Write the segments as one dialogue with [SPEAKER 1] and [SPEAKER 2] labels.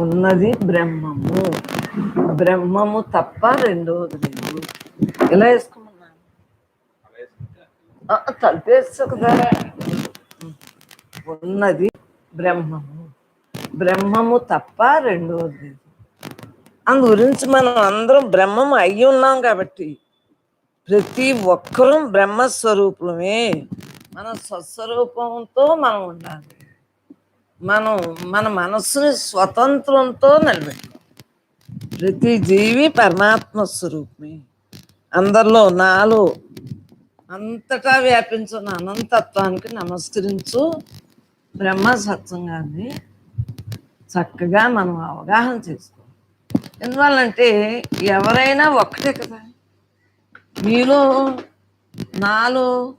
[SPEAKER 1] ఉన్నది బ్రహ్మము. బ్రహ్మము తప్ప రెండవది లేదు. ఇలా వేసుకోమన్నా? ఆ, కదా ఉన్నది బ్రహ్మము. బ్రహ్మము తప్ప రెండవది లేదు. అందు గురించి మనం అందరం బ్రహ్మం అయి ఉన్నాం కాబట్టి ప్రతి ఒక్కరూ బ్రహ్మస్వరూపమే మన స్వస్వరూపంతో మనం ఉండాలి. మనం మన మనస్సుని స్వతంత్రంతో నిలబెట్టాలి ప్రతి జీవి పరమాత్మ స్వరూపమే. అందరిలో నాలో అంతటా వ్యాపించిన అనంతత్వానికి నమస్కరించు బ్రహ్మ సత్సంగాన్ని చక్కగా మనం అవగాహన చేసుకోవాలి. ఎందువల్లంటే ఎవరైనా ఒక్కటే కదా. మీలో నాలో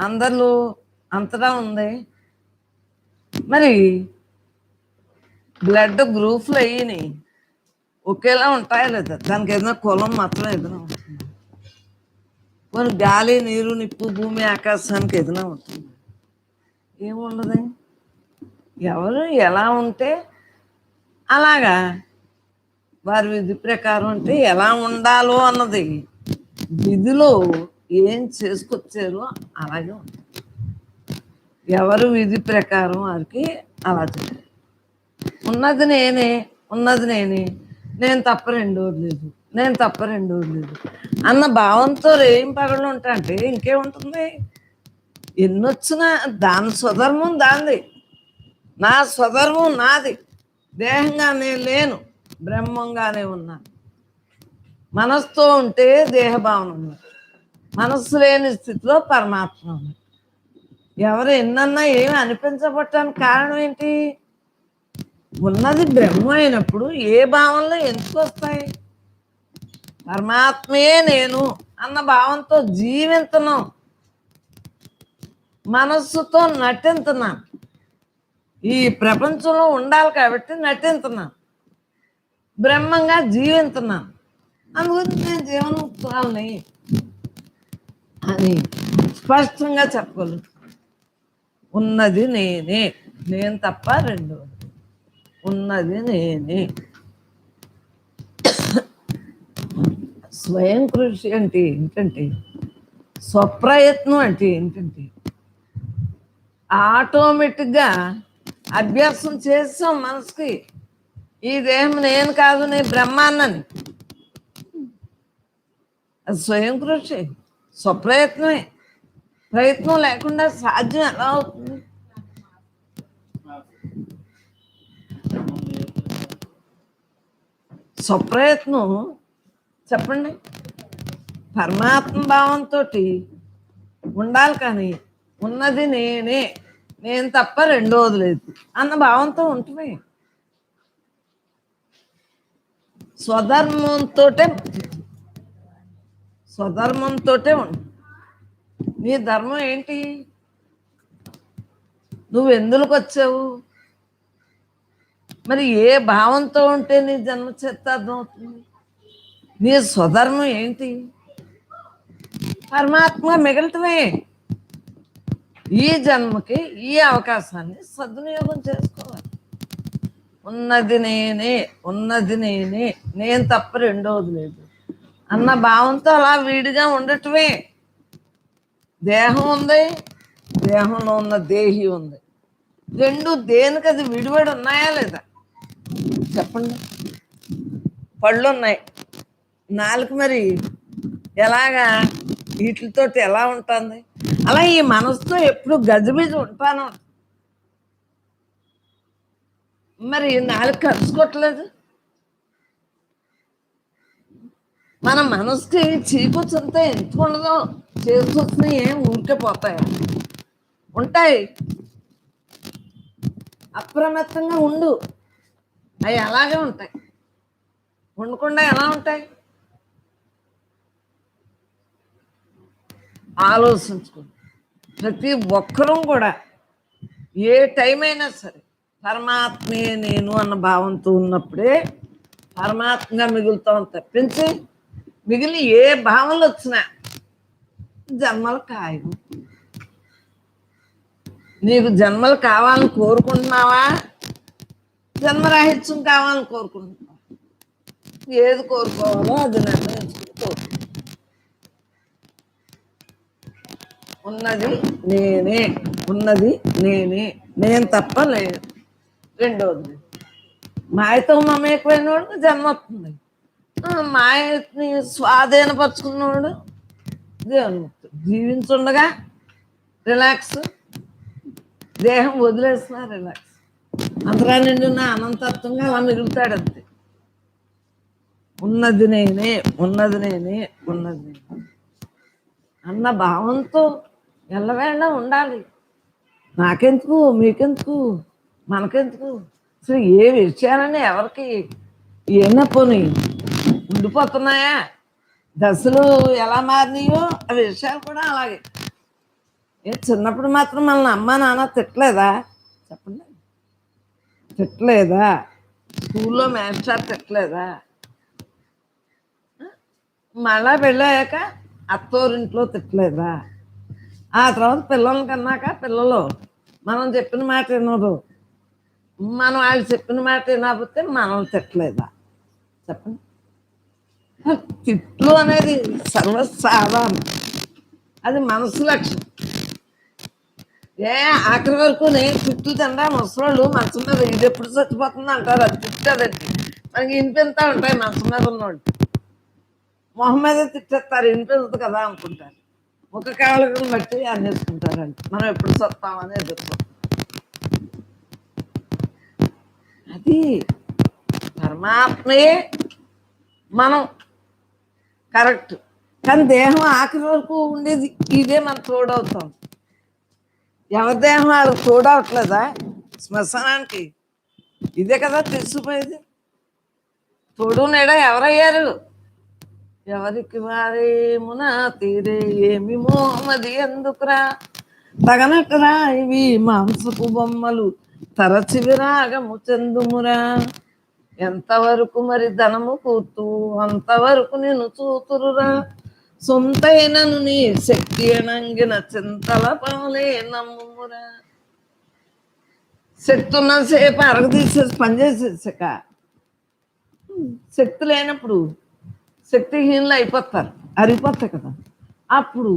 [SPEAKER 1] అందరిలో అంతటా ఉంది. మరి బ్లడ్ గ్రూప్లు అయ్యినాయి ఒకేలా ఉంటాయా లేదా? దానికి ఏదైనా కులం మాత్రం ఏదైనా ఉంటుంది? కొన్ని గాలి నీరు నిప్పు భూమి ఆకాశానికి ఏదైనా ఉంటుంది? ఏముండదు ఎవరు ఎలా ఉంటే అలాగా. వారి విధి ప్రకారం అంటే ఎలా ఉండాలో అన్నది విధిలో ఏం చేసుకొచ్చారో అలాగే ఉంటుంది. ఎవరు విధి ప్రకారం వారికి అలా చెప్పారు. ఉన్నది నేనే ఉన్నది నేనే నేను తప్ప రెండోది లేదు నేను తప్ప రెండోది లేదు అన్న భావంతో ఏం పగలు ఉంటా అంటే ఇంకేముంటుంది? ఎన్నొచ్చినా దాని స్వధర్మం దాంది నా స్వధర్మం నాది. దేహంగా నేను లేను బ్రహ్మంగానే ఉన్నాను మనస్సుతో ఉంటే దేహభావన ఉంది. మనస్సు లేని స్థితిలో పరమాత్మ ఉంది. ఎవరు ఎన్నన్నా ఏమి అనిపించబట్టడానికి కారణం ఏంటి? ఉన్నది బ్రహ్మ అయినప్పుడు ఏ భావంలో ఎందుకు వస్తాయి? పరమాత్మయే నేను అన్న భావంతో జీవించను మనస్సుతో నటించున్నాను ఈ ప్రపంచంలో ఉండాలి కాబట్టి నటించున్నాను బ్రహ్మంగా జీవించున్నాను అందుగురించి నేను జీవనోత్సవాలని అని స్పష్టంగా చెప్పగలుగుతాను ఉన్నది నేనే నేను తప్ప రెండు. ఉన్నది నేనే. స్వయం కృషి అంటే ఏంటంటే స్వప్రయత్నం అంటే ఏంటంటే ఆటోమేటిక్గా అభ్యాసం చేస్తాం మనసుకి. ఈ దేహం నేను కాదు నీ బ్రహ్మాన్నని. అది స్వయం కృషి స్వప్రయత్నమే. ప్రయత్నం లేకుండా సాధ్యం ఎలా అవుతుంది? స్వప్రయత్నం చెప్పండి. పరమాత్మ భావంతో ఉండాలి కానీ ఉన్నది నేనే. నేను తప్ప రెండోది లేదు. అన్న భావంతో ఉంటుంది. స్వధర్మంతో స్వధర్మంతో ఉంటుంది. నీ ధర్మం ఏంటి? నువ్వు ఎందులోకి వచ్చావు? మరి ఏ భావంతో ఉంటే నీ జన్మ చిత్తార్థం అవుతుంది నీ స్వధర్మం ఏంటి? పరమాత్మ మిగలటమే. ఈ జన్మకి ఈ అవకాశాన్ని సద్వినియోగం చేసుకోవాలి. ఉన్నది నేనే ఉన్నది నేనే నేను తప్ప రెండవది లేదు. అన్న భావంతో అలా వీడిగా ఉండటమే. దేహం ఉంది దేహంలో ఉన్న దేహి ఉంది. రెండు దేనికి అది విడివడి ఉన్నాయా లేదా? చెప్పండి. పళ్ళు ఉన్నాయి. నాలుగు మరి ఎలాగా వీటితో ఎలా ఉంటుంది? అలా ఈ మనసుతో ఎప్పుడు గజిబిజి ఉంటాను. మరి నాలుగు కలుసుకోవట్లేదు మన మనసుకి చీకొచ్చంతా ఎంత ఉండదో చేసుకొచ్చినాయి ఏం ఊరికే పోతాయి. ఉంటాయి. అప్రమత్తంగా ఉండు. అవి అలాగే ఉంటాయి. ఉండకుండా ఎలా ఉంటాయి? ఆలోచించుకో. ప్రతి ఒక్కరూ కూడా ఏ టైం అయినా సరే పరమాత్మే నేను అన్న భావంతో ఉన్నప్పుడే పరమాత్మగా మిగులుతాం తప్పించి మిగిలిన ఏ భావనలు వచ్చినా జన్మలు కాయవు. నీకు జన్మలు కావాలని కోరుకుంటున్నావా? జన్మరాహిత్యం కావాలని కోరుకుంటున్నావా? ఏది కోరుకోవాలో అది నిర్ణయించుకుని కోరుకుంటాం ఉన్నది నేనే ఉన్నది నేనే నేను తప్ప లేదు. రెండవది మాయతో మమేకమైనవాడు జన్మ వస్తుంది. మాయని స్వాధీనపరుచుకున్నవాడు. దేవుని జీవించుండగా రిలాక్స్ దేహం వదిలేసిన రిలాక్స్ అంతరా నిండున్న అనంతత్వంగా అలా మిగులుతాడు అంతే. ఉన్నది నేనే ఉన్నది నేనే ఉన్నది నేనే. అన్న భావంతో ఎల్లవేళ ఉండాలి. నాకెందుకు మీకెందుకు మనకెందుకు? అసలు ఏ విషయాలని ఎవరికి ఏమన్నా పోనీ ఉండిపోతున్నాయా దశలు ఎలా మారినాయో ఆ విషయాలు కూడా అలాగే. ఏ చిన్నప్పుడు మాత్రం మనల్ని అమ్మ నాన్న తిట్టలేదా? చెప్పండి. తిట్టలేదా? స్కూల్లో మేస్టర్ తిట్టలేదా? మళ్ళా వెళ్ళాక అత్తోరింట్లో తిట్టలేదా? ఆ తర్వాత పిల్లలు కన్నాక పిల్లలు మనం చెప్పిన మాట వినరు. మనం వాళ్ళు చెప్పిన మాట వినకపోతే మనం తిట్టలేదా? చెప్పండి. తిట్లు అనేది సర్వసాధారణం. అది మనసు లక్షణం ఏ ఆఖరి వరకు నేను తిట్లు తింటా ముసలాళ్ళు మంచం మీద ఇది ఎప్పుడు చచ్చిపోతుంది అంటారు. అది తిట్టదండి మనకి వినిపిస్తా ఉంటాయి మనసు మీద ఉన్నోళ్ళు. మొహం మీద తిట్టేస్తారు. వినిపించదు కదా అనుకుంటారు. ముఖ కాళ్ళను బట్టి అనేసుకుంటారంట మనం ఎప్పుడు చస్తామని ఎదుర్కొంటాం అది పరమాత్మయే మనం కరెక్ట్. కానీ దేహం ఆఖరి వరకు ఉండేది. ఇదే మనం తోడవుతాం. ఎవరి దేహం వాళ్ళు తోడవట్లేదా? శ్మశానానికి. ఇదే కదా తెలిసిపోయేది. తోడు నేడ ఎవరయ్యారు? ఎవరికి వారేమున తీరే ఏమి మోహమది ఎందుకురా? తగనట్టురా ఇవి మాంసపు బొమ్మలు. తరచి విరాగము చెందుమురా. ఎంతవరకు మరి ధనము కూతు అంతవరకు నేను చూతురురా. సొంతైనను నీ శక్తి అనంగిన చింతల పాలే నమ్మురా శక్తి ఉన్నసేపు అరగదీసేసి పనిచేసేసాక శక్తి లేనప్పుడు శక్తిహీనులు అయిపోతారు అరిగిపోతాయి కదా. అప్పుడు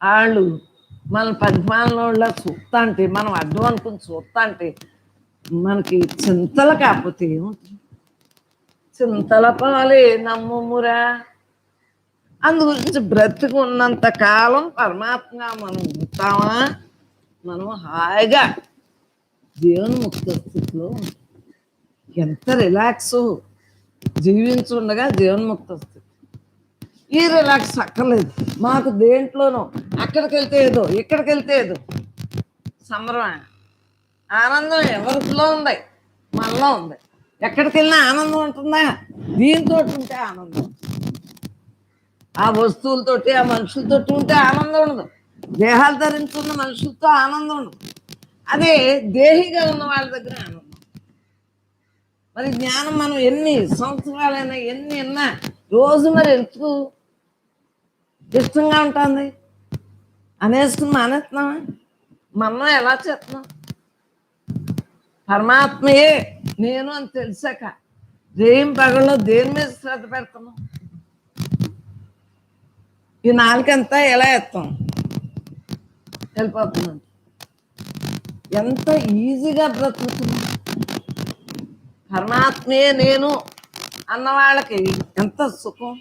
[SPEAKER 1] వాళ్ళు మన పరిమాణంలో చూస్తా అంటే మనం అడ్డం అనుకుని చూస్తా అంటే మనకి చింతలు కాకపోతే ఏముంటుంది చింతల పాలే నమ్ముమురా. అందు గురించి బ్రతికి ఉన్నంత కాలం పరమాత్మగా మనం ఉంటామా? మనం హాయిగా దేవుని ముక్త స్థితిలో ఎంత రిలాక్స్ జీవించుండగా జీవన్ముక్త స్థితి. ఈ రిలాక్స్ అక్కర్లేదు. మాకు దేంట్లోనూ అక్కడికి వెళ్తే ఏదో ఇక్కడికి వెళ్తే ఏదో. సంబరమే? ఆనందం ఎవరిలో ఉంది? మనలో ఉంది. ఎక్కడికి వెళ్ళినా ఆనందం ఉంటుందా? దీంతో ఉంటే ఆనందం. ఆ వస్తువులతోటి ఆ మనుషులతోటి ఉంటే ఆనందం ఉండదు. దేహాలు ధరించుకున్న మనుషులతో ఆనందం ఉండదు. అదే దేహిగా ఉన్న వాళ్ళ దగ్గర ఆనందం. మరి జ్ఞానం మనం ఎన్ని సంవత్సరాలైనా ఎన్ని విన్నా రోజు మరి ఎందుకు ఇష్టంగా ఉంటుంది? అనేసుకుని మానేస్తున్నామా మనం ఎలా చేస్తున్నాం పరమాత్మయే నేను అని తెలిసాక దేం పగల్లో దేని మీద శ్రద్ధ పెడతాను ఈ నాలుకంతా ఎలా ఎత్తాం? వెళ్ళిపోతున్నాం ఎంత ఈజీగా బ్రతుకుతున్నాం? పరమాత్మయే నేను అన్న వాళ్ళకి ఎంత సుఖం?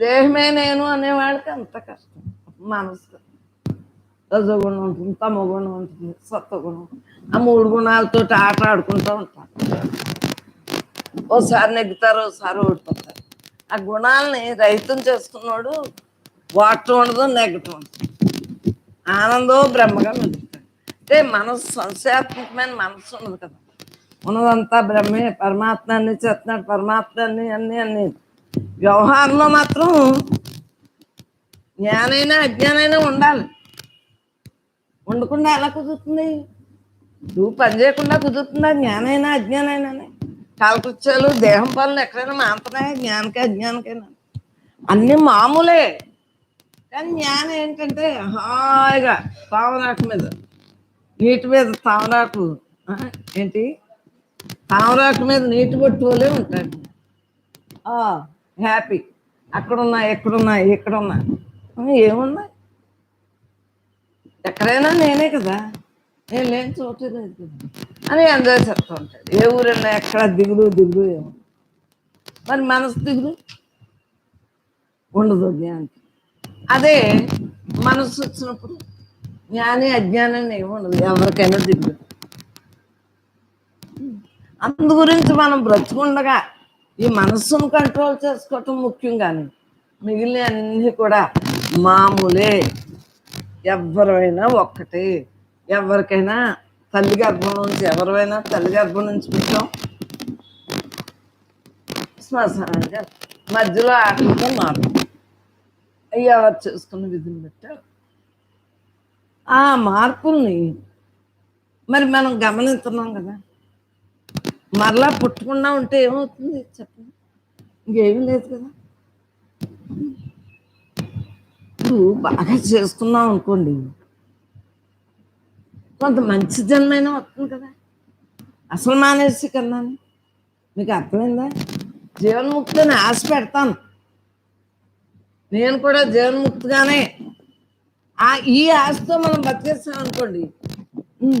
[SPEAKER 1] దేహమే నేను అనే వాళ్ళకి అంత కష్టం. మనసు. రజోగుణం ఉంటుంది తమగుణం ఉంటుంది సత్వగుణం. ఆ మూడు గుణాలతో ఆట ఆడుకుంటూ ఉంటారు. ఓసారి నెగ్గుతారు ఓసారి ఓడిపోతారు. ఆ గుణాలని రైతం చేసుకున్నాడు వాటం ఉండదు నెగ్గటం ఉండదు. ఆనందో బ్రహ్మగా మెలుగుతాడు అంటే మనసు సంశయాత్మకమైన మనసు ఉండదు కదా. ఉన్నదంతా బ్రహ్మే పరమాత్మ అన్ని చేస్తున్నాడు పరమాత్మ అన్ని అన్ని అన్ని. వ్యవహారంలో మాత్రం జ్ఞానైనా అజ్ఞానైనా ఉండాలి. ఉండకుండా ఎలా కుదురుతుంది? నువ్వు పని చేయకుండా కుదురుతుందా? జ్ఞానైనా అజ్ఞానైనా కాలకృత్యాలు దేహం పనులు ఎక్కడైనా మాంతనాయా జ్ఞానకే అజ్ఞానకైనా? అన్ని మామూలే. కానీ జ్ఞానం ఏంటంటే హాయిగా తామరాకు మీద. నీటి మీద తామరాకు ఏంటి? తామరాకు మీద నీటి పట్టుకోలే ఉంటాడు ఆ, హ్యాపీ. అక్కడున్నా ఎక్కడున్నా ఎక్కడున్నా ఏమున్నా ఎక్కడైనా నేనే కదా. నేను లేని చూడలేదు లేదు అని ఎంజాయ్ చేస్తూ ఉంటాడు ఏ ఊరన్నా ఎక్కడ దిగులు దిగులు ఏమో. మరి మనసు దిగులు? ఉండదు జ్ఞానికి. అదే మనసు వచ్చినప్పుడు జ్ఞాని అజ్ఞానం ఏముండదు ఉండదు. ఎవరికైనా దిగులు. అందు గురించి మనం బ్రతుకుండగా ఈ మనస్సును కంట్రోల్ చేసుకోవటం ముఖ్యం కానీ మిగిలిన అన్నీ కూడా మామూలే. ఎవరైనా ఒక్కటే. ఎవరికైనా తల్లి గర్భం నుంచి ఎవరివైనా తల్లి గర్భం నుంచి పుట్టాం. శ్మశానానికి మధ్యలో ఆటలతో మార్పు అవి ఎవరు చేసుకున్న విధిని పెట్టారు? ఆ మార్పుల్ని మరి మనం గమనిస్తున్నాం కదా. మరలా పుట్టకుండా ఉంటే ఏమవుతుంది? చెప్పండి. ఇంకేమీ లేదు కదా. ఇప్పుడు బాగా చేసుకున్నాం అనుకోండి. కొంత మంచి జన్మైనా వస్తుంది కదా. అసలు మానేసి కన్నా మీకు అర్థమైందా? జీవన్ముక్తిని ఆశ పెడతాను. నేను కూడా జీవన్ముక్తిగానే ఆ ఈ ఆశతో మనం బతికేస్తాం అనుకోండి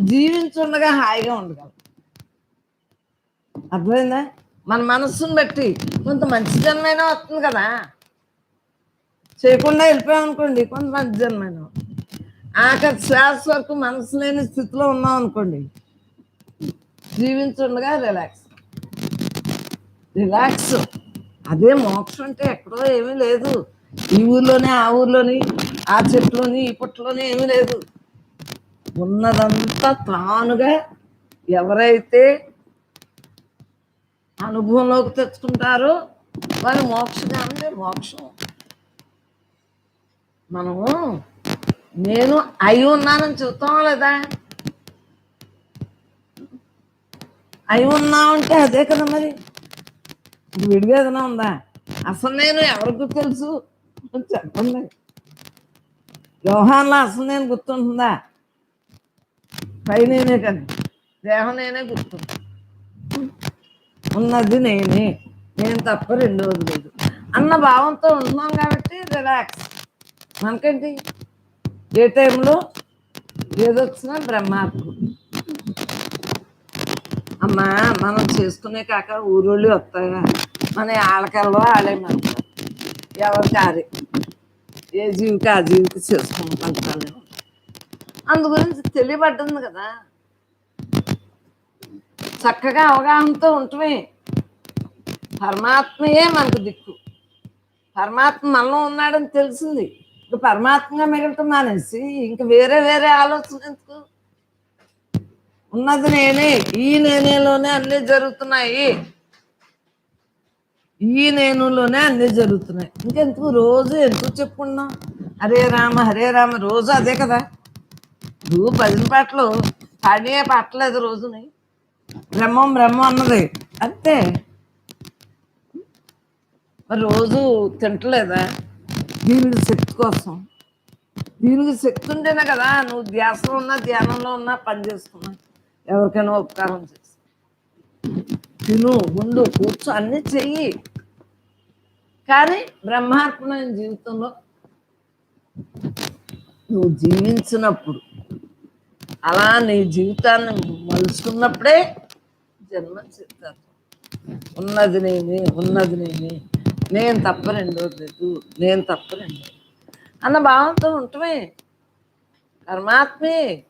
[SPEAKER 1] జీవించుండగా హాయిగా ఉండగలం. అర్థమైందా? మన మనస్సును బట్టి కొంత మంచి జన్మైనా వస్తుంది కదా. చేయకుండా వెళ్ళిపోయాం అనుకోండి కొంత మంచి జన్మైనా ఆఖరి శ్వాస వరకు మనసు లేని స్థితిలో ఉన్నాం అనుకోండి. జీవించుండగా రిలాక్స్ రిలాక్స్ అదే మోక్షం అంటే ఎక్కడో ఏమీ లేదు. ఈ ఊర్లోనే ఆ ఊర్లోని ఆ చెట్లోని ఈ పుట్టలోని ఏమీ లేదు. ఉన్నదంతా తానుగా ఎవరైతే అనుభవంలోకి తెచ్చుకుంటారో వారి మోక్షగానే మోక్షం. మనము నేను అయి ఉన్నానని చూస్తాం లేదా? అయి ఉన్నామంటే అదే కదా మరి. విడిగా ఏదైనా ఉందా? అసలు నేను ఎవరికి తెలుసు? చెప్పండి. వ్యవహారంలో అసలు నేను గుర్తుంటుందా? పై నేనే కానీ దేహం నేనే గుర్తుంది ఉన్నది నేనే. నేను తప్ప రెండవది లేదు. అన్న భావంతో ఉంటున్నాం కాబట్టి రిలాక్స్ మనకేంటి? ఏ టైంలో ఏదొచ్చినా బ్రహ్మాత్మ. అమ్మా మనం చేసుకునే కాక ఊరోళ్ళు వస్తాయా మన ఆలకల్లో ఆడే మనకు ఎవరికి ఏ జీవికి ఆ జీవికి చేసుకుంటాను ఫలితాలు అందు గురించి తెలియబడ్డంది కదా. చక్కగా అవగాహనతో ఉంటమే. పరమాత్మయే మనకు దిక్కు. పరమాత్మ మనలో ఉన్నాడని తెలిసింది. ఇంకా పరమాత్మగా మిగలటం మానేసి ఇంక వేరే వేరే ఆలోచన ఎందుకు? ఉన్నది నేనే ఈ నేనేలోనే అన్ని జరుగుతున్నాయి. ఈ నేనులోనే అన్నీ జరుగుతున్నాయి. ఇంకెందుకు రోజు ఎందుకు చెప్పుకున్నాం? హరే రామ హరే రామ రోజు అదే కదా. నువ్వు భజన పాటలు పాడే పాటలేదు రోజుని బ్రహ్మం బ్రహ్మం అన్నది. అంతే. మరి రోజు తింటలేదా? దీనికి శక్తి కోసం. దీనికి శక్తి ఉంటేనే కదా నువ్వు ధ్యాసలో ఉన్నా ధ్యానంలో ఉన్నా పని చేసుకున్నా ఎవరికైనా ఉపకారం చేసి తిను ఉండు కూర్చో అన్నీ చెయ్యి. కానీ బ్రహ్మాత్మైన జీవితంలో నువ్వు జీవించినప్పుడు అలా నీ జీవితాన్ని మలుచుకున్నప్పుడే జన్మ చిత్తార్థం ఉన్నది నేనే ఉన్నది నేనే. నేను తప్ప రెండోది నేను తప్ప రెండోది అన్న భావంతో ఉంటమే. పరమాత్మే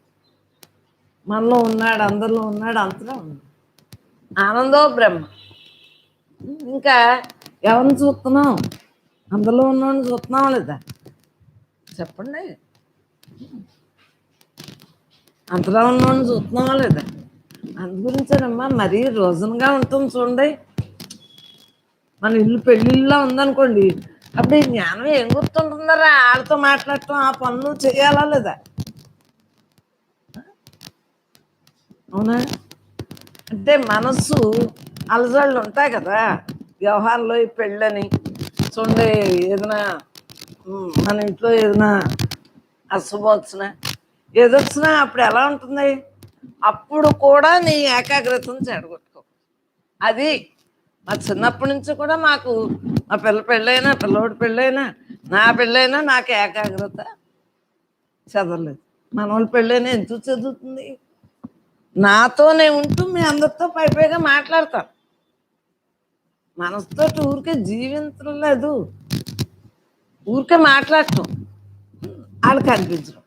[SPEAKER 1] మనలో ఉన్నాడు అందరిలో ఉన్నాడు అంతలో ఉన్నాడు. ఆనందో బ్రహ్మ. ఇంకా ఎవరిని చూస్తున్నాం? అందులో ఉన్నవాడిని చూస్తున్నాం లేదా? చెప్పండి. అంతలో ఉన్నవాడిని చూస్తున్నావా లేదా? అందు గురించేనమ్మా మరీ రోజునగా ఉంటుంది చూడండి. మన ఇల్లు పెళ్ళిళ్ళలో ఉందనుకోండి అప్పుడు ఈ జ్ఞానం ఏం గుర్తుంటుందరా? వాళ్ళతో మాట్లాడటం ఆ పనులు చేయాలా లేదా? అవునా? అంటే మనస్సు అలజడులు ఉంటాయి కదా? వ్యవహారంలో ఈ పెళ్ళని చూడండి ఏదైనా మన ఇంట్లో ఏదైనా అశుభోత్సన వచ్చినా ఏదొచ్చినా అప్పుడు ఎలా ఉంటుంది? అప్పుడు కూడా నీ ఏకాగ్రతను చెడగొట్టుకో. అది మా చిన్నప్పటి నుంచి కూడా మాకు మా పిల్ల పెళ్ళైనా పిల్లోడి పెళ్ళైనా నా పెళ్ళైనా నాకు ఏకాగ్రత చదవలేదు మన వాళ్ళ పెళ్ళైనా ఎందుకు చదువుతుంది నాతోనే ఉంటూ మీ అందరితో పై పైగా మాట్లాడతాను. మనసుతో ఊరికే జీవించడం లేదు. ఊరికే మాట్లాడటం. వాళ్ళకి కనిపించడం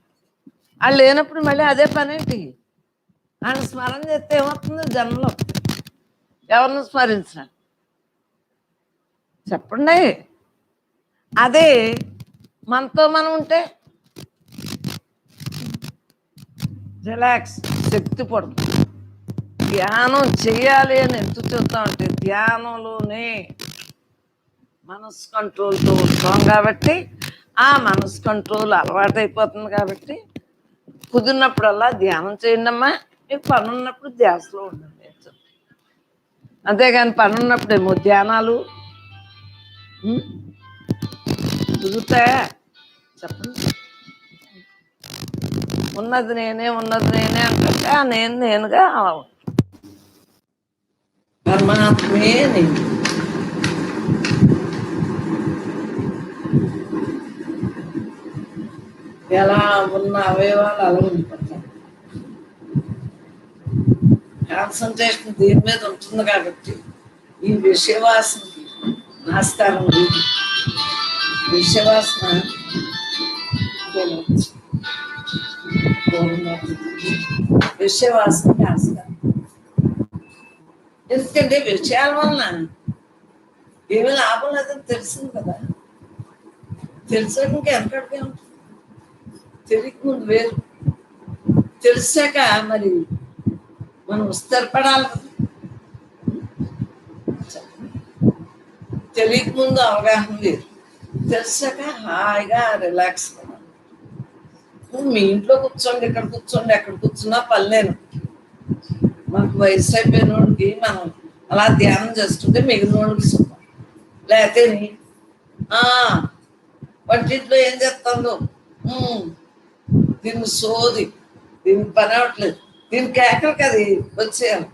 [SPEAKER 1] వాళ్ళు లేనప్పుడు మళ్ళీ అదే పనేంటి? వాళ్ళని స్మరణ చేస్తే ఏమవుతుంది? జన్మలో ఎవరిని స్మరించిన చెప్పండి. అదే మనతో మనం ఉంటే రిలాక్స్ శక్తి పడుతుంది ధ్యానం చేయాలి అని ఎందుకు చెప్తామంటే ధ్యానంలోనే మనసు కంట్రోల్తో ఉంటాం కాబట్టి ఆ మనసు కంట్రోల్ అలవాటైపోతుంది కాబట్టి కుదిరినప్పుడల్లా ధ్యానం చేయండి అమ్మా. మీకు పని ఉన్నప్పుడు ధ్యాసలో ఉండండి అంతేగాని పని ఉన్నప్పుడు ఏమో ధ్యానాలు కుదురుతాయా చెప్పండి. ఉన్నది నేనే ఉన్నది నేనే అంటే నేను నేనుగా అలా పరమాత్మే నేను. ఎలా ఉన్న అవయవాలు అలా ఉండిపోతాయి కాన్సన్ట్రేషన్ దీని మీద ఉంటుంది కాబట్టి ఈ విషయవాసనకి నాస్కారం లేదు విషయవాసన పోవచ్చు. విషయవాసనకి ఆస్కారం ఎందుకంటే విషయాల వలన ఏమీ లాభం లేదని తెలిసింది కదా తెలిసాక ఇంకా వెనకడికే ఉంటుంది తెలియక ముందు వేరు తెలిసాక మరి మనం స్థిరపడాలి కదా తెలియక ముందు అవగాహన లేదు. తెలిసాక హాయిగా రిలాక్స్ మీ ఇంట్లో కూర్చోండి ఇక్కడ కూర్చోండి ఎక్కడ కూర్చున్నా పర్లేను. మనకు వయసు అయిపోయిన వాడికి మనం అలా ధ్యానం చేస్తుంటే మిగిలిన వాడికి సుఖం లేకపోతే వంటింట్లో ఏం చేస్తుందో? దీన్ని సోది దీని పని అవ్వట్లేదు. దీని కేకలకి అది వచ్చేయాలి.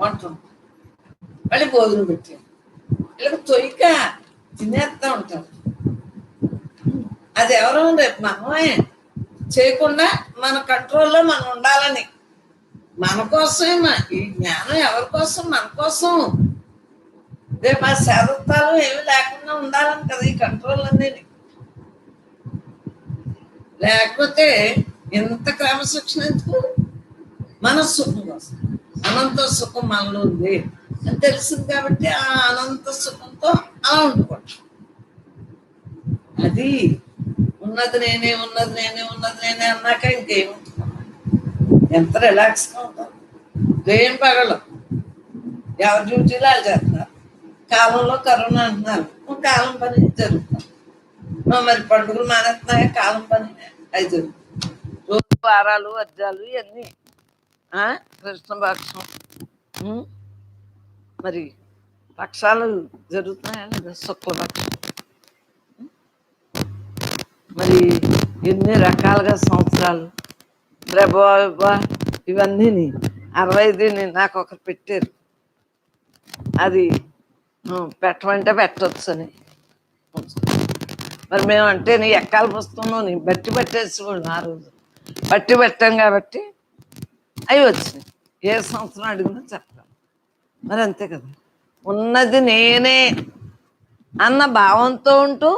[SPEAKER 1] వంట మళ్ళీ భోజనం పెట్టాను ఇలా తొయ్యక తినేస్తా ఉంటారు. అది ఎవరో రేపు మనమే చేయకుండా మన కంట్రోల్లో మనం ఉండాలని. మన కోసమే ఈ జ్ఞానం ఎవరి కోసం? మన కోసం. రేపు ఆ శారత్వాలు ఏమి లేకుండా ఉండాలని కదా ఈ కంట్రోల్ అనేది. లేకపోతే ఎంత క్రమశిక్షణ ఎందుకు? మన సుఖం కోసం. అనంత సుఖం మనలో ఉంది. తెలిసింది కాబట్టి ఆ అనంత సుఖంతో అలా ఉండిపోవచ్చు అది ఉన్నది నేనే ఉన్నది నేనే ఉన్నది నేనే అన్నాక ఇంకేముంటుంది? ఎంత రిలాక్స్గా ఉంటుంది ఏం పగలం. ఎవరి డ్యూటీలు వాళ్ళు చేస్తున్నారు కాలంలో కరోనా అంటున్నారు. కాలం పని జరుగుతుంది. మరి పండుగలు మానేస్తున్నాయి కాలం పని అది జరుగుతుంది. రోజు వారాలు అద్దాలు ఇవన్నీ. ఆ, కృష్ణపక్షం మరి పక్షాలు జరుగుతున్నాయని లేదా శుక్లపక్షం. మరి ఎన్ని రకాలుగా సంవత్సరాలు? ప్రభా ఇవన్నీ అరవై ఐదుని నాకు ఒకరు పెట్టారు. అది పెట్టమంటే పెట్టవచ్చు అని మరి మేము అంటే నీ ఎక్కాల పుస్తకంలో నీ బట్టి పట్టేసుకోండి ఆ రోజు. బట్టి పెట్టాం కాబట్టి అవి వచ్చినాయి ఏ సంవత్సరం అడిగినా చెప్ప మరి అంతే కదా. ఉన్నది నేనే అన్న భావంతో ఉంటూ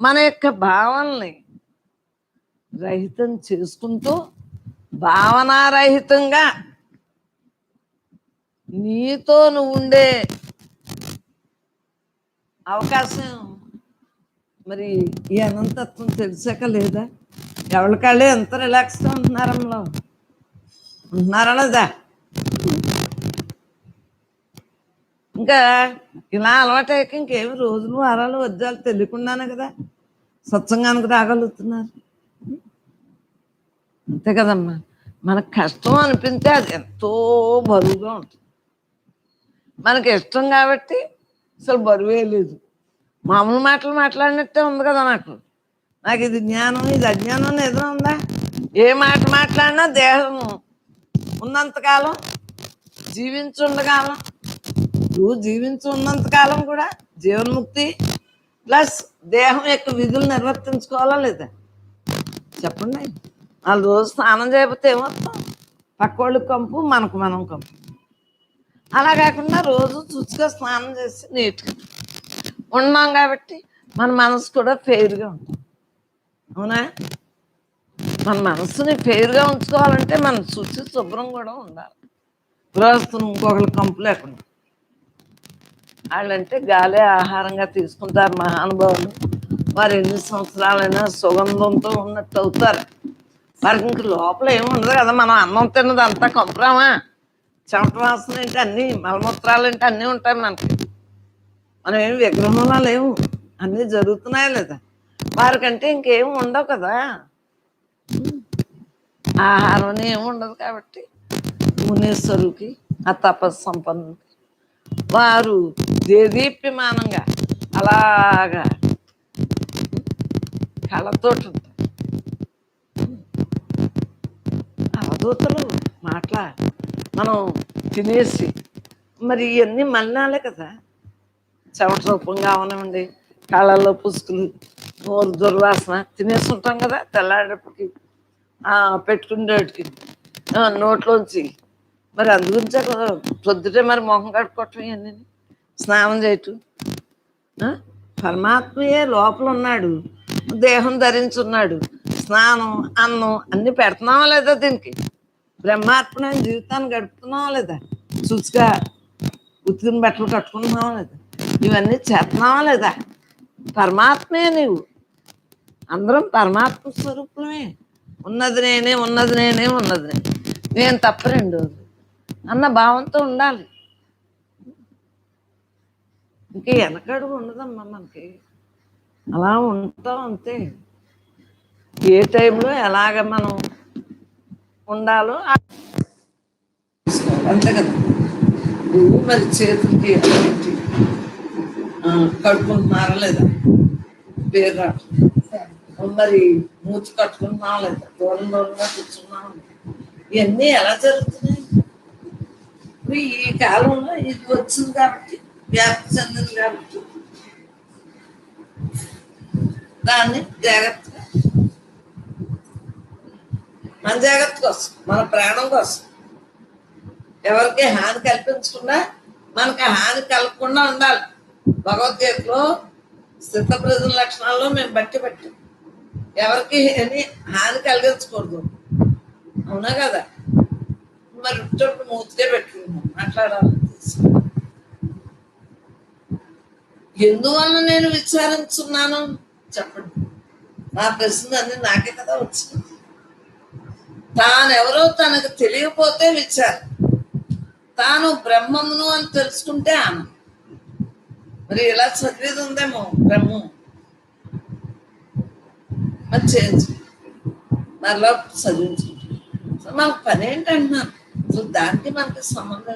[SPEAKER 1] మన యొక్క భావనల్ని రహితం చేసుకుంటూ భావనారహితంగా నీతో నువ్వు ఉండే అవకాశం మరి ఈ అనంతత్వం తెలిసాక లేదా? ఎవరికాళ్ళే ఎంత రిలాక్స్గా ఉంటున్నారమ్మలో? ఉంటున్నారా లేదా? ఇంకా ఇలా అలవాటయ్యాక ఇంకేమి రోజులు వారాలు వద్దాలు తెలియకుండానే కదా స్వచ్ఛంగానికి రాగలుగుతున్నారు. అంతే కదమ్మా. మనకు కష్టం అనిపిస్తే అది ఎంతో బరువుగా ఉంటుంది. మనకి ఇష్టం కాబట్టి అసలు బరువే లేదు. మామూలు మాటలు మాట్లాడినట్టే ఉంది కదా నాకు. నాకు ఇది జ్ఞానం ఇది అజ్ఞానం అని ఏదో ఉందా? ఏ మాట మాట్లాడినా దేహము ఉన్నంతకాలం జీవించుండగాలం నువ్వు జీవించి ఉన్నంత కాలం కూడా జీవన్ముక్తి ప్లస్ దేహం యొక్క విధులు నిర్వర్తించుకోవాలా లేదా? చెప్పండి. వాళ్ళు రోజు స్నానం చేయకపోతే ఏమొస్తాం పక్కోళ్ళకి కంపు మనకు మనం కంపు. అలా కాకుండా రోజు చుచ్చుగా స్నానం చేసి నీట్గా ఉన్నాం కాబట్టి మన మనసు కూడా ఫెయిర్గా ఉంటుంది. అవునా? మన మనసుని ఫెయిర్గా ఉంచుకోవాలంటే మన శుచి శుభ్రం కూడా ఉండాలి. గృహస్థులు ఇంకొకరు కంపు లేకుండా. వాళ్ళంటే గాలి ఆహారంగా తీసుకుంటారు మహానుభావులు వారు ఎన్ని సంవత్సరాలైనా సుగంధంతో ఉన్నట్టు అవుతారు. వారికి ఇంక లోపల ఏముండదు కదా మనం అన్నం తిన్నది అంతా కొంపరామా చెమట వాసన ఏంటి అన్నీ మలమూత్రాలు ఏంటి అన్నీ ఉంటాయి మనకి. మనం ఏమి విగ్రహంలో లేవు. అన్నీ జరుగుతున్నాయా లేదా? వారికంటే ఇంకేం ఉండవు కదా. ఆహారం ఏమి ఉండదు కాబట్టి మునేశ్వరులకి ఆ తపస్సు సంపన్నులకి వారు దేదీప్యమానంగా అలాగా కళ్ళతోటి ఉంటారు అవధూతలు మాట్లా మనం తినేసి మరి ఇవన్నీ మలినాలే కదా. చెమట రూపంగా ఉన్నామండి కళ్ళల్లో పుసుకులు నోరు దుర్వాసన తినేసి ఉంటాం కదా తెల్లాడేపటికి పెట్టుకునేటికి. నోట్లోంచి. మరి అందుగురించే కదా పొద్దుటే మరి మొహం కడుక్కోవటం ఇవన్నీ స్నానం చేయటం పరమాత్మయే లోపల ఉన్నాడు దేహం ధరించున్నాడు. స్నానం అన్నం అన్ని పెడుతున్నావా లేదా దీనికి? బ్రహ్మాత్మైన జీవితాన్ని గడుపుతున్నావా లేదా? చూసుగా ఉతికిన బట్టలు కట్టుకుంటున్నావా లేదా? ఇవన్నీ చేస్తున్నావా లేదా? పరమాత్మే నీవు. అందరం పరమాత్మ స్వరూపమే. ఉన్నది నేనే ఉన్నది నేనే ఉన్నది నేను. తప్ప రెండు అన్న భావంతో ఉండాలి. ఇంక వెనకడుగు ఉండదమ్మా మనకి. అలా ఉంటాం అంతే. ఏ టైంలో ఎలాగ మనం ఉండాలో అంతే కదా. నువ్వు మరి చేతులకి ఎలా లేదా? పేరు రావట్లేదు. మరి మూతి కట్టుకుంటున్నావా లేదా దూరం దూరంగా కూర్చున్నావా ఇవన్నీ ఎలా జరుగుతున్నాయి? ఈ కాలంలో ఇది వచ్చింది కాబట్టి వ్యాప్తి చెందింది కాబట్టి దాన్ని జాగ్రత్తగా మన జాగ్రత్త కోసం మన ప్రాణం కోసం. ఎవరికి హాని కల్పించకుండా మనకి హాని కలగకుండా ఉండాలి. భగవద్గీతలో స్థిత ప్రజల లక్షణాల్లో మేము బట్టి పెట్టాం. ఎవరికి హాని హాని కలిగించకూడదు. అవునా కదా? మరి చుట్టూ మూతికే పెట్టుకున్నాం మాట్లాడాలి. ఎందువల్ల నేను విచారించున్నాను చెప్పండి. నా ప్రశ్న అన్ని నాకే కదా వచ్చింది తానెవరో తనకు తెలియకపోతే విచారం. తాను బ్రహ్మమును అని తెలుసుకుంటే ఆమె మరి ఇలా చదివేది ఉందేమో బ్రహ్మం? మరి చేయించు. మరలా చదివించు. సో మనకు పని ఏంటంటున్నాను సో దానికి మనకి సంబంధం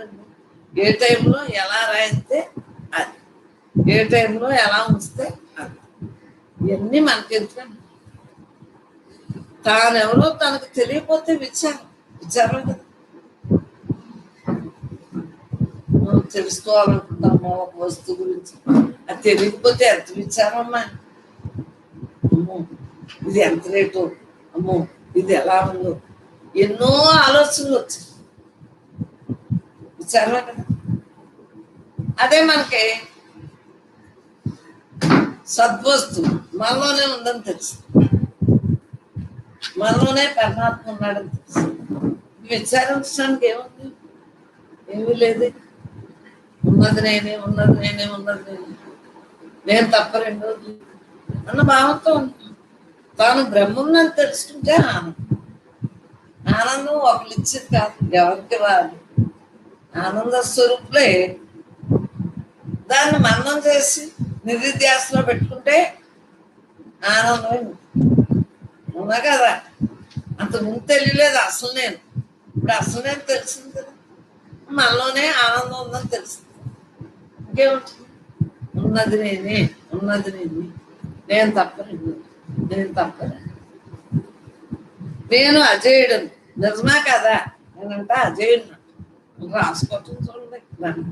[SPEAKER 1] ఏ టైంలో ఎలా రాయితే ఏ టైంలో ఎలా ఉంచితే అది. ఇవన్నీ మనకి తానెవరో తనకు తెలియకపోతే విచారం. విచారం కదా. మనం తెలుసుకోవాలనుకుంటాము ఒక వస్తువు గురించి. అది తెలియకపోతే ఎంత విచారమ్మా అమ్మో. ఇది ఎంత రేటు? అమ్మో ఇది ఎలా ఉందో? ఎన్నో ఆలోచనలు వచ్చాయి. విచారమే కదా. అదే మనకి సద్వస్తు. మనలోనే ఉందని తెలుసు. మనలోనే పరమాత్మ ఉన్నాడని తెలుసు. విచారించడానికి ఏముంది? ఏమీ లేదు. ఉన్నది నేనే ఉన్నది నేనే ఉన్నది నేనే. నేను తప్ప రెండోది అన్న భావంతో తాను బ్రహ్మని తెలుసుకుంటే ఆనందం ఆనందం ఒకళ్ళు ఇచ్చేది కాదు ఎవరికి వారు ఆనంద స్వరూపులే దాన్ని మన్నం చేసి నిధిధ్యాసలో పెట్టుకుంటే ఆనందమే ఉన్నా కదా? అంత ముందు తెలియలేదు అసలు నేను. ఇప్పుడు అసలు నేను తెలిసింది కదా. మనలోనే ఆనందం ఉందని తెలిసింది. ఇంకేముంటుంది? ఉన్నది నేనే ఉన్నది నేనే. నేను తప్పలేదు నేను తప్పలేదు నేను. అజేయుడు నిజమా కదా? నేనంటే అజయుడు రాసుకోవటం చూడండి. దాన్ని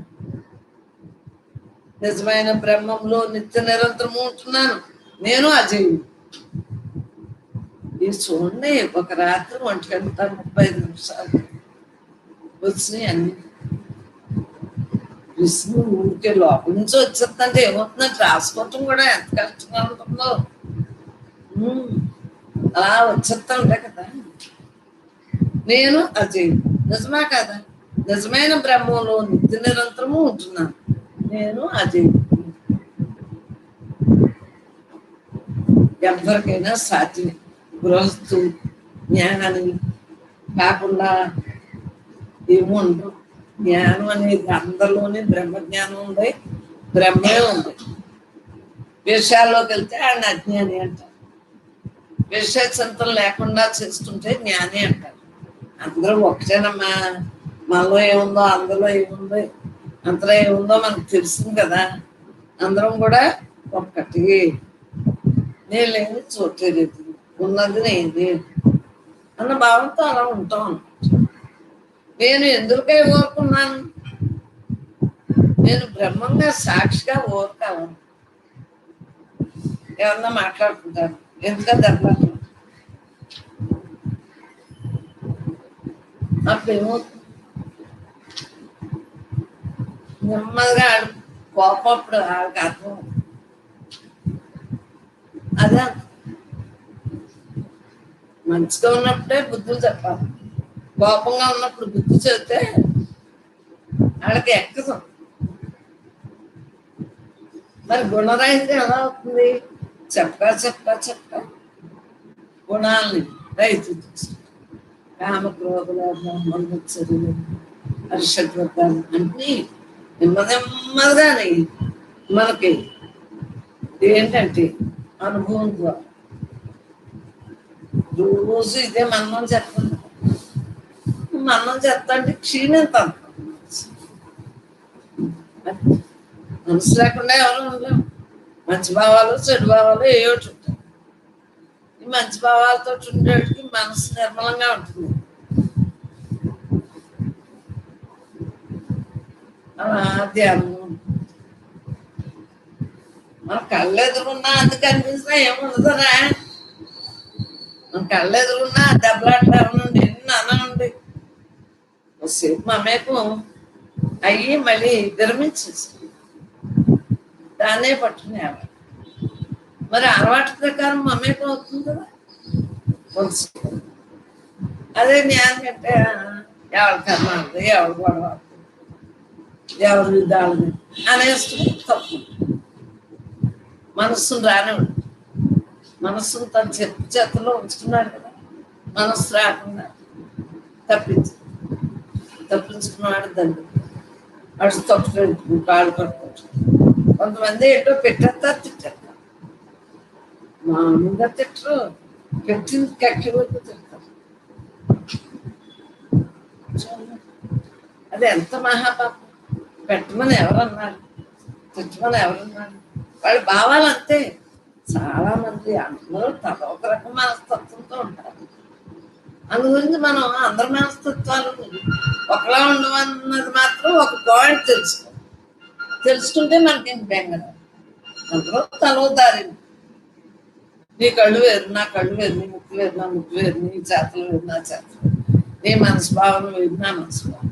[SPEAKER 1] నిజమైన బ్రహ్మంలో నిత్య నిరంతరము ఉంటున్నాను. నేను అజయుడు ఇది చూడండి ఒక రాత్రి ఒంటి గంట ముప్పై ఐదు నిమిషాలు. వచ్చినాయి అన్ని. విష్ణు ఊరికే లోపల నుంచి వచ్చేస్తుందంటే ఏమవుతుందంటే రాసుకోవటం కూడా ఎంత కష్టంగా ఉంటుందో. అలా వచ్చేస్తా ఉంటాయి కదా. నేను అజయ్. నిజమా కదా? నిజమైన బ్రహ్మంలో నిత్య నిరంతరము ఉంటున్నాను. నేను అజయ్ ఎవరికైనా సాధ్యమే. గృహస్థు జ్ఞానాన్ని కాకుండా ఏమో ఉండవు జ్ఞానం అనేది అందరిలోనే బ్రహ్మ జ్ఞానం ఉంది బ్రహ్మే ఉంది. విషయాల్లోకి వెళ్తే ఆయన అజ్ఞాని అంటారు. విషయ చింతన లేకుండా చేస్తుంటే జ్ఞాని అంటారు. అందరూ ఒకటేనమ్మా. మనలో ఏముందో అందులో ఏముందో అంతలో ఏముందో మనకు తెలుస్తుంది కదా. అందరం కూడా ఒక్కటి. నేను లేని చోటే లేదు ఉన్నది నేనే. అన్న భావంతో అలా ఉంటాం నేను ఎందుకై ఊరుకున్నాను? నేను బ్రహ్మంగా సాక్షిగా ఊరుకాను. ఏమన్నా మాట్లాడుకుంటాను ఎందుకంటే దెబ్బలాటలు అప్పుడు ఏమవుతుంది నెమ్మదిగా ఆడు. కోపం ఆడికి అర్థం అదే. మంచిగా ఉన్నప్పుడే బుద్ధులు చెప్పాలి. కోపంగా ఉన్నప్పుడు బుద్ధి చెబితే వాళ్ళకి ఎక్కదు. మరి గుణరహితం ఎలా అవుతుంది? చెప్పక చెప్పక చెప్పక గుణాలని రైతు కామ క్రోధుల బ్రహ్మచర్యులు హర్షద్వర్గాలు అన్నీ నెమ్మదిగానే మనకి ఏంటంటే అనుభవం ద్వారా రోజు ఇదే మన్నం చెప్తుంది మన్నం చెప్తా అంటే క్షీణిస్తాను మనసు లేకుండా ఎవరు ఉండలేము మంచి భావాలు చెడు భావాలు ఏ ఒకటి ఉంటాయి. ఈ మంచి భావాలతో ఉండేటికి మనసు నిర్మలంగా ఉంటుంది. అలా మన కళ్ళు ఎదురున్నా అందుకు అనిపించినా ఏముండదురా. మన కళ్ళు ఎదురున్నా దెబ్బలాట్లు ఎన్ని అనండి సేపు మమేకం అయ్యి మళ్ళీ విరమించేసి దాన్నే పట్టుకునేవాడు మరి అలవాటు ప్రకారం మమేకం అవుతుంది కదా. అదే న్యాయం అంటే ఎవరి కర్మ అవుతుంది ఎవరు గొడవ అవుతుంది ఎవరు యుద్ధాలు అనేస్తుంది తప్పు. మనస్సును రానివాడు మనస్సును తన చెత్త చేతలో ఉంచుకున్నాడు కదా. మనస్సు రాకుండా తప్పించు తప్పించుకున్నాడు దండు. అటు తప్పు కాళ్ళు పట్టుకోవచ్చు. కొంతమంది ఏంటో పెట్టేస్తారు తిట్టేస్తారు మామూలుగా తిట్టరు. పెట్టింది కక్కి వరకు తిడతారు. అది ఎంత మహాపాపం. పెట్టమని ఎవరన్నారు? తిట్టమని ఎవరన్నారు? వాళ్ళ భావాలు అంతే చాలా మంది అందరూ తల ఒక రకం మనస్తత్వంతో ఉంటారు. అందు గురించి మనం అందరి మనస్తత్వాలు ఒకలా ఉండవన్నది మాత్రం ఒక పాయింట్ తెలుసుకో. తెలుసుకుంటే మనకేం బెంగళ అందరూ తలో దారి నీ కళ్ళు వేరు నా కళ్ళు వేరు నీ ముక్కు వేరు నా ముక్కు వేరు నీ చేతలు వేరు నా చేతలు నీ మనసు భావన వేరు నా మనసు భావన